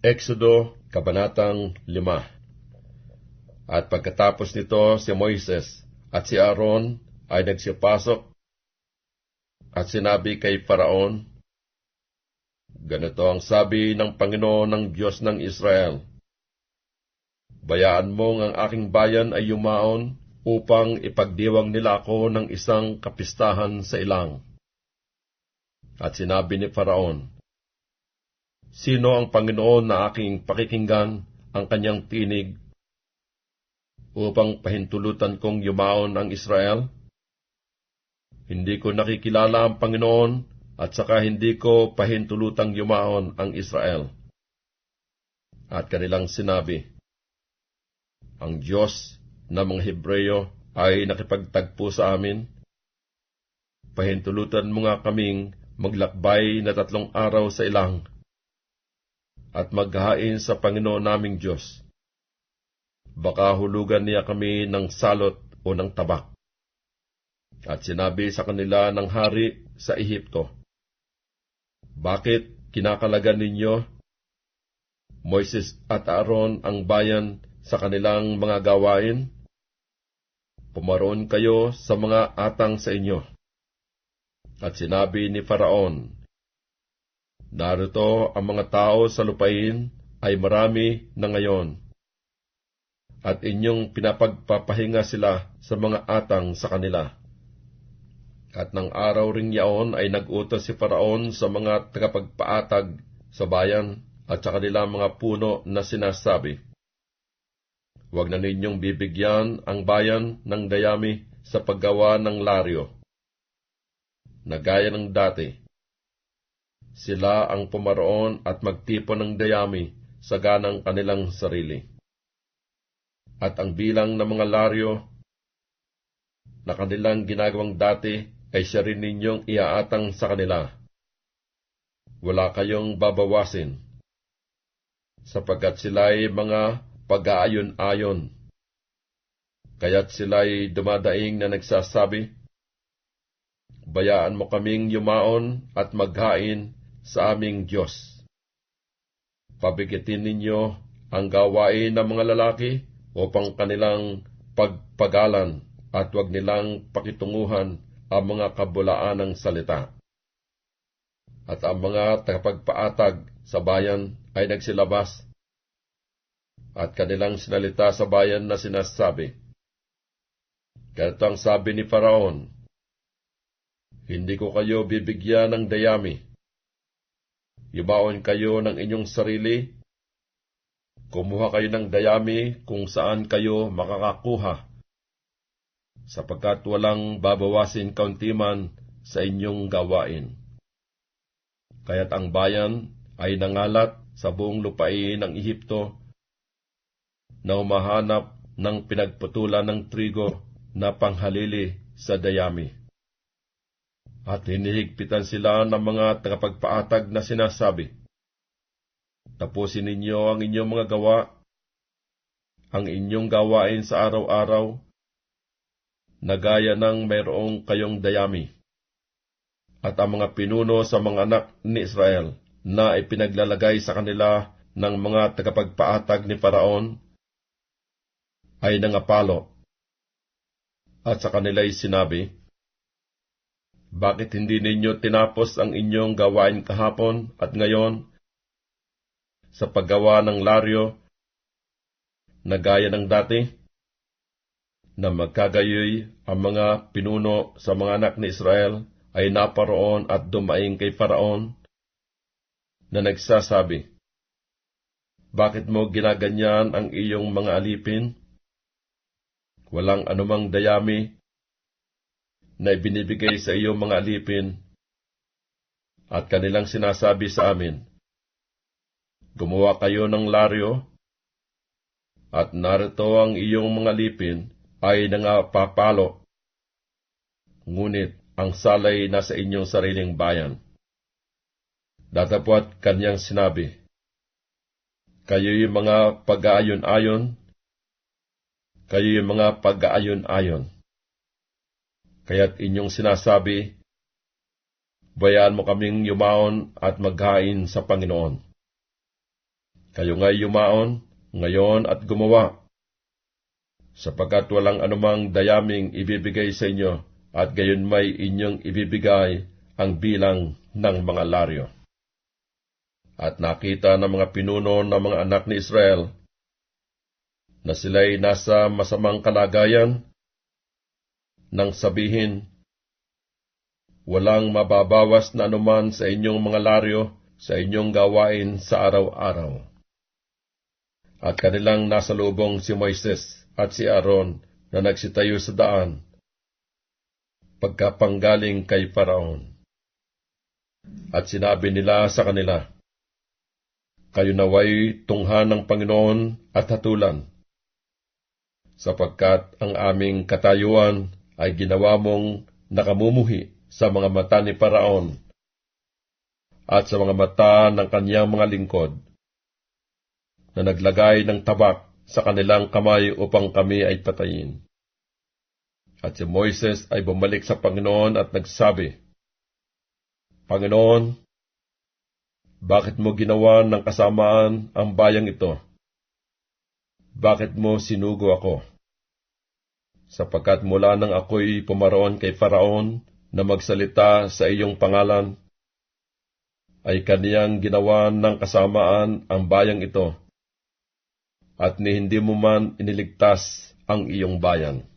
Exodo, Kabanatang 5 At pagkatapos nito si Moises at si Aaron ay nagsipasok at sinabi kay Faraon, Ganito ang sabi ng Panginoon ng Diyos ng Israel, Bayaan mong ang aking bayan ay yumaon upang ipagdiwang nila ako ng isang kapistahan sa ilang. At sinabi ni Faraon, Sino ang Panginoon na aking pakikinggan ang kanyang tinig upang pahintulutan kong yumaon ang Israel? Hindi ko nakikilala ang Panginoon at saka hindi ko pahintulutang yumaon ang Israel. At kanilang sinabi, Ang Diyos na mga Hebreyo ay nakipagtagpo sa amin. Pahintulutan mo nga kaming maglakbay na tatlong araw sa ilang at maghain sa Panginoon naming Diyos. Baka hulugan niya kami ng salot o ng tabak. At sinabi sa kanila ng hari sa Ehipto, Bakit kinakalagan ninyo, Moises at Aaron, ang bayan sa kanilang mga gawain? Pumaroon kayo sa mga atang sa inyo. At sinabi ni Faraon, Narito ang mga tao sa lupain ay marami na ngayon, at inyong pinapagpapahinga sila sa mga atang sa kanila. At ng araw ring yaon ay nag-utos si Faraon sa mga tagapagpaatag sa bayan at sa kanilang mga puno na sinasabi, Huwag na ninyong bibigyan ang bayan ng dayami sa paggawa ng laryo. Na gaya ng dati, sila ang pumaroon at magtipon ng dayami sa ganang kanilang sarili. At ang bilang ng mga laryo na kanilang ginagawang dati ay siya rin ninyong iaatang sa kanila. Wala kayong babawasin, sapagkat sila'y mga pag-aayon-ayon. Kaya't sila'y dumadaing na nagsasabi, Bayaan mo kaming yumaon at maghain sa aming Diyos. Pabigitin ninyo ang gawain ng mga lalaki upang kanilang pagpagalan at wag nilang pakitunguhan ang mga kabulaan ng salita. At ang mga tagapagpaatag sa bayan ay nagsilabas at kanilang sinalita sa bayan na sinasabi, Ganito ang sabi ni Faraon, Hindi ko kayo bibigyan ng dayami. Yumaon kayo ng inyong sarili. Kumuha kayo ng dayami kung saan kayo makakakuha sapagkat walang babawasin kauntiman sa inyong gawain. Kaya't ang bayan ay nangalat sa buong lupain ng Ehipto na umahanap ng pinagputulan ng trigo na panghalili sa dayami. At hinihigpitan sila ng mga tagapagpaatag na sinasabi, Tapusin ninyo ang inyong mga gawa, ang inyong gawain sa araw-araw, na gaya ng mayroong kayong dayami. At ang mga pinuno sa mga anak ni Israel na ipinaglalagay sa kanila ng mga tagapagpaatag ni Faraon ay nangapalo. At sa kanila'y sinabi, Bakit hindi ninyo tinapos ang inyong gawain kahapon at ngayon sa paggawa ng laryo na gaya ng dati? na magkagayoy ang mga pinuno sa mga anak ni Israel ay naparoon at dumaing kay Faraon na nagsasabi, Bakit mo ginaganyan ang iyong mga alipin? Walang anumang dayami na ibinibigay sa iyong mga alipin at kanilang sinasabi sa amin, Gumawa kayo ng laryo at narito ang iyong mga lipin ay nangapapalo. Ngunit ang salay nasa inyong sariling bayan. Datapwat kanyang sinabi, Kayo'y mga pag-aayon-ayon, kayo'y mga pag-aayon-ayon. Kaya't inyong sinasabi, Bayaan mo kaming yumaon at maghain sa Panginoon. Kayo nga'y yumaon, ngayon at gumawa, sapagkat walang anumang dayaming ibibigay sa inyo, at gayon may inyong ibibigay ang bilang ng mga laryo. At nakita ng mga pinuno ng mga anak ni Israel na sila'y nasa masamang kalagayan nang sabihin, Walang mababawas na anuman sa inyong mga laryo sa inyong gawain sa araw-araw. At kanilang nasa lubong si Moises at si Aaron na nagsitayo sa daan, pagkapanggaling kay Paraon. At sinabi nila sa kanila, Kayo naway tunghan ng Panginoon at hatulan, sapagkat ang aming katayuan ay ginawa mong nakamumuhi sa mga mata ni Paraon at sa mga mata ng kanyang mga lingkod, na naglagay ng tabak sa kanilang kamay upang kami ay patayin. At si Moises ay bumalik sa Panginoon at nagsabi, Panginoon, bakit mo ginawa ng kasamaan ang bayang ito? Bakit mo sinugo ako? Sapagkat mula nang ako'y pumaroon kay Faraon na magsalita sa iyong pangalan, ay kaniyang ginawa ng kasamaan ang bayang ito, at ni hindi mo man iniligtas ang iyong bayan.